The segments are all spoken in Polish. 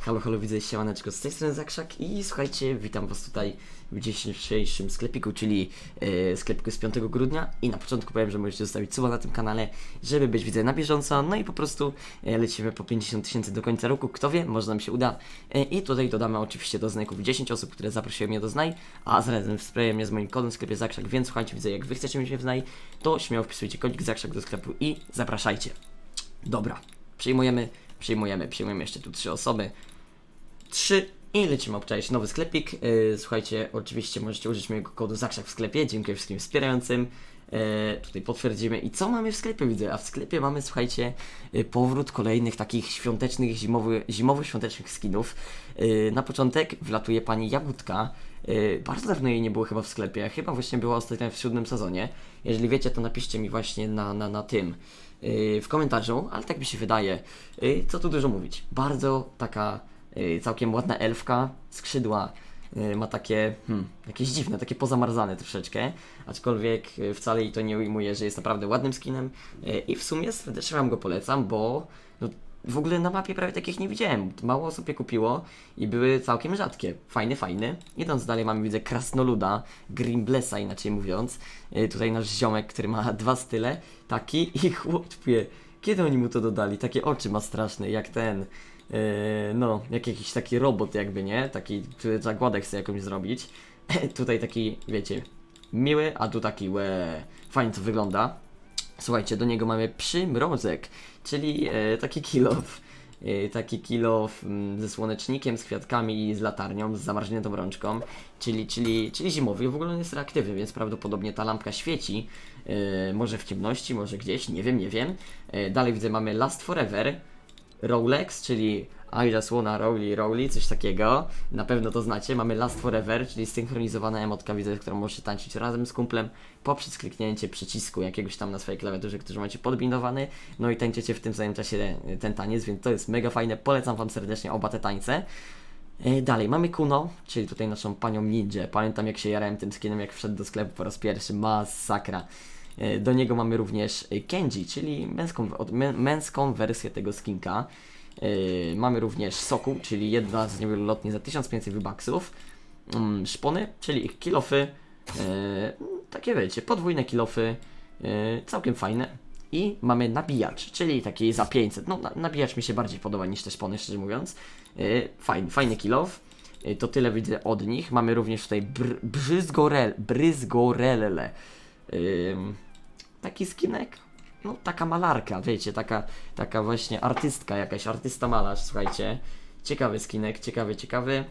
Halo, halo, widzę siemaneczko z tej strony Zakrzak i słuchajcie, witam was tutaj w dzisiejszym sklepiku, czyli e, sklepiku z 5 grudnia i na początku powiem, że możecie zostawić suba na tym kanale, żeby być widzę na bieżąco, no i po prostu e, lecimy po 50 tysięcy do końca roku, kto wie, może nam się uda e, i tutaj dodamy oczywiście do znajków 10 osób, które zaprosiły mnie do znaj, a zarazem wspieraj mnie z moim kodem w sklepie Zakrzak, więc słuchajcie, widzę, jak wy chcecie mieć mnie w znaj, to śmiało wpisujcie kodzik Zakrzak do sklepu i zapraszajcie. Dobra, przyjmujemy, przyjmujemy, przyjmujemy jeszcze tu trzy osoby. Trzy i lecimy obczaić nowy sklepik. Yy, słuchajcie, oczywiście możecie użyć mojego kodu Zakrzak w sklepie. Dziękuję wszystkim wspierającym. Yy, tutaj potwierdzimy. I co mamy w sklepie, widzę? A w sklepie mamy, słuchajcie, yy, powrót kolejnych takich świątecznych, zimowy, zimowo-świątecznych skinów. Yy, na początek wlatuje pani Jagódka. Bardzo dawno jej nie było chyba w sklepie. Chyba właśnie była ostatnio w siódmym sezonie. Jeżeli wiecie, to napiszcie mi właśnie na, na, na tym w komentarzu, ale tak mi się wydaje. Co tu dużo mówić. Bardzo taka całkiem ładna elfka, skrzydła ma takie, hmm, jakieś dziwne, takie pozamarzane troszeczkę, aczkolwiek yy, wcale jej to nie ujmuje, że jest naprawdę ładnym skinem yy, i w sumie serdecznie Wam go polecam, bo no, w ogóle na mapie prawie takich nie widziałem. Mało osób je kupiło i były całkiem rzadkie. Fajny, fajny. Idąc dalej mamy, widzę, Krasnoluda, Grimblessa inaczej mówiąc. Tutaj nasz ziomek, który ma dwa style, taki i chłopie. Kiedy oni mu to dodali? Takie oczy ma straszne, jak ten... Yy, no, jak jakiś taki robot jakby, nie? Taki, który zagładę chce jakąś zrobić. Tutaj taki, wiecie, miły, a tu taki łe. Fajnie to wygląda. Słuchajcie, do niego mamy przymrozek, czyli e, taki kilof. E, taki kilof mm, ze słonecznikiem, z kwiatkami i z latarnią, z zamarzniętą rączką, czyli, czyli, czyli zimowy. W ogóle on jest reaktywny, więc prawdopodobnie ta lampka świeci. E, może w ciemności, może gdzieś, nie wiem, nie wiem. E, dalej widzę, mamy Last Forever, Rolex, czyli I just wanna Rowley, coś takiego. Na pewno to znacie. Mamy Last Forever, czyli synchronizowana emotka, widzę, którą możecie tańczyć razem z kumplem poprzez kliknięcie przycisku jakiegoś tam na swojej klawiaturze, który macie podbindowany. No i tańczycie w tym samym czasie ten taniec, więc to jest mega fajne. Polecam Wam serdecznie oba te tańce. E, Dalej, mamy Kuno, czyli tutaj naszą panią ninja. Pamiętam jak się jarałem tym skinem, jak wszedł do sklepu po raz pierwszy. Masakra. E, Do niego mamy również e, Kenji, czyli męską, męską wersję tego skinka. E, Mamy również Soku, czyli jedna z niewielu lotni za 1500 V-Bucksów. Mm, Szpony, czyli ich kilofy. Takie wiecie, podwójne kilofy. Całkiem fajne. I mamy nabijacz, czyli taki za 500. No, na- nabijacz mi się bardziej podoba niż te szpony, szczerze mówiąc. Fajny, fajny kilof. To tyle widzę od nich. Mamy również tutaj br- bryzgorel, bryzgorelle. Ym, taki skinek, no taka malarka, wiecie, taka, taka właśnie artystka jakaś, artysta malarz, słuchajcie. Ciekawy skinek, ciekawy, ciekawy.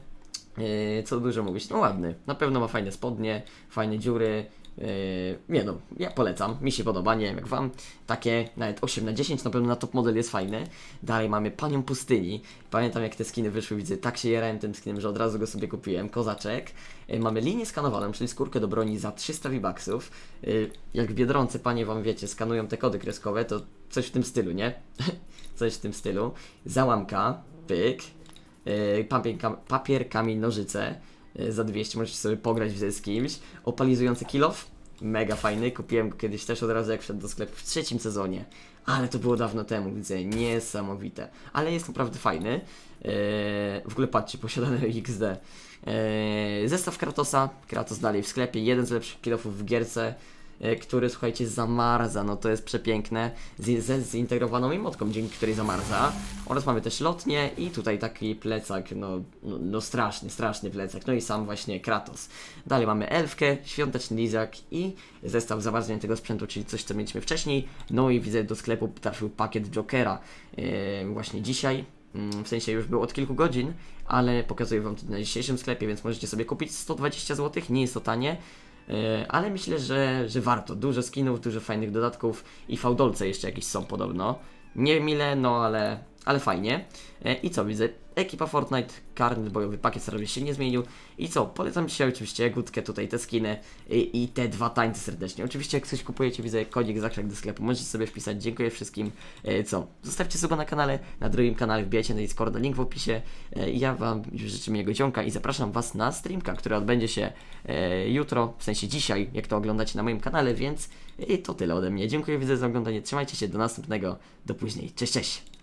Yy, co dużo mówić, no ładny. Na pewno ma fajne spodnie, fajne dziury. Yy, nie no, ja polecam, mi się podoba, nie wiem jak wam. Takie nawet 8 na 10, na pewno na top model jest fajny. Dalej mamy Panią Pustyni. Pamiętam jak te skiny wyszły, widzę, tak się jarałem tym skinem, że od razu go sobie kupiłem. Kozaczek. Yy, mamy linię skanowaną, czyli skórkę do broni za 300 V-Bucksów. Yy, jak w panie wam wiecie, skanują te kody kreskowe, to coś w tym stylu, nie? coś w tym stylu. Załamka, pyk. Papier, papier, kamień, nożyce za 200, możecie sobie pograć z kimś. Opalizujący kilof, mega fajny, kupiłem go kiedyś też od razu jak wszedł do sklepu w trzecim sezonie, ale to było dawno temu, widzę, niesamowite, ale jest naprawdę fajny. Yy, w ogóle patrzcie, posiadane XD. Yy, zestaw Kratosa, Kratos dalej w sklepie, jeden z lepszych kilofów w gierce, który słuchajcie zamarza, no to jest przepiękne, z, ze zintegrowaną emotką, dzięki której zamarza. Oraz mamy też lotnię i tutaj taki plecak, no, no, no straszny, straszny plecak, no i sam właśnie Kratos. Dalej mamy elfkę, świąteczny lizak i zestaw zamarzania tego sprzętu, czyli coś co mieliśmy wcześniej. No i widzę do sklepu trafił pakiet Jokera e, właśnie dzisiaj. Mm, W sensie już był od kilku godzin, ale pokazuję Wam to na dzisiejszym sklepie, więc możecie sobie kupić 120 zł, nie jest to tanie. E, Ale myślę, że, że warto. Dużo skinów, dużo fajnych dodatków i fałdolce jeszcze jakieś są podobno. Nie wiem ile, no ale, ale fajnie. E, I co widzę? Ekipa Fortnite, karny bojowy pakiet serwis się nie zmienił. I co? Polecam dzisiaj oczywiście Gutkę, tutaj te skiny i, i te dwa tańce serdecznie. Oczywiście jak coś kupujecie, widzę kodzik zakrzak do sklepu, możecie sobie wpisać. Dziękuję wszystkim. E, Co? Zostawcie suba na kanale, na drugim kanale wbijajcie na Discorda, link w opisie. E, Ja Wam życzę miłego dzionka i zapraszam Was na streamka, który odbędzie się e, jutro, w sensie dzisiaj, jak to oglądacie na moim kanale, więc e, to tyle ode mnie. Dziękuję widzę za oglądanie, trzymajcie się, do następnego, do później. Cześć, cześć!